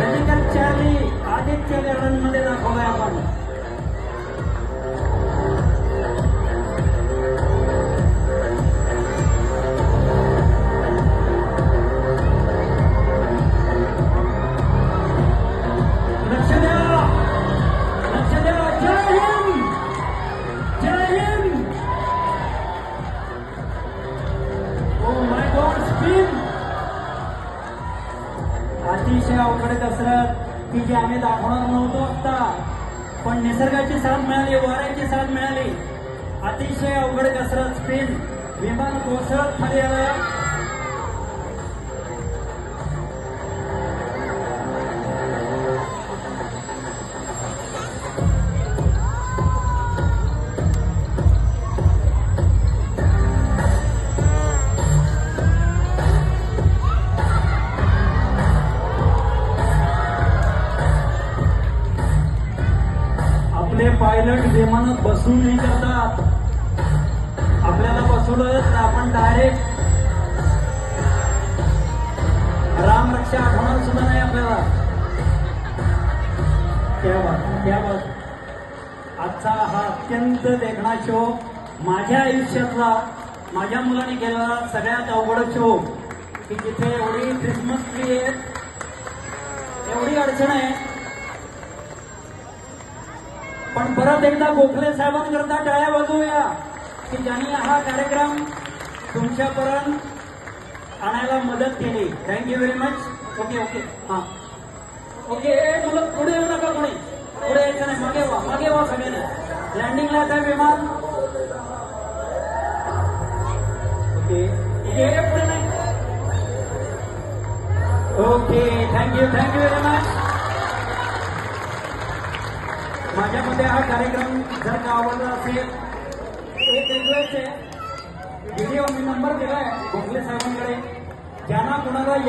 Vertical Charlie Aditya गार्डनमध्ये दाखवलाय आपण. अवघड कसरत की जी आम्ही दाखवणार नव्हतो आता पण निसर्गाची साथ मिळाली वाऱ्याची साथ मिळाली. अतिशय अवघड कसरत स्पिन विमान कोसळत खाली आलं. पायलट विमानात बसून नाही करतात. आपल्याला बसवलं तर आपण डायरेक्ट राम रक्षा आठवणार सुद्धा नाही आपल्याला. क्या आजचा हा अत्यंत देखणा शो माझ्या आयुष्यातला माझ्या मुलाने केलेला सगळ्यात अवघड शो की जिथे एवढी क्रिसमस ट्री आहे एवढी अडचण आहे परत एकदा गोखले साहेबांकरता टाळ्या वाजवूया की ज्यांनी हा कार्यक्रम तुमच्यापर्यंत आणायला मदत केली. Thank you very much okay okay हा. ओके तुला पुढे येऊ नका कोणी. पुढे यायचं नाही. मागे वा मागे वा सगळ्यांनी. लँडिंगला येत आहे विमान. ओके ओके पुढे नाही. Okay thank you thank you very much कार्यक्रम जर का आवडला असेल एक रिक्वेस्ट आहे व्हिडिओ मी नंबर दिला आहे भोसले साहेबांकडे ज्यांना कोणाला या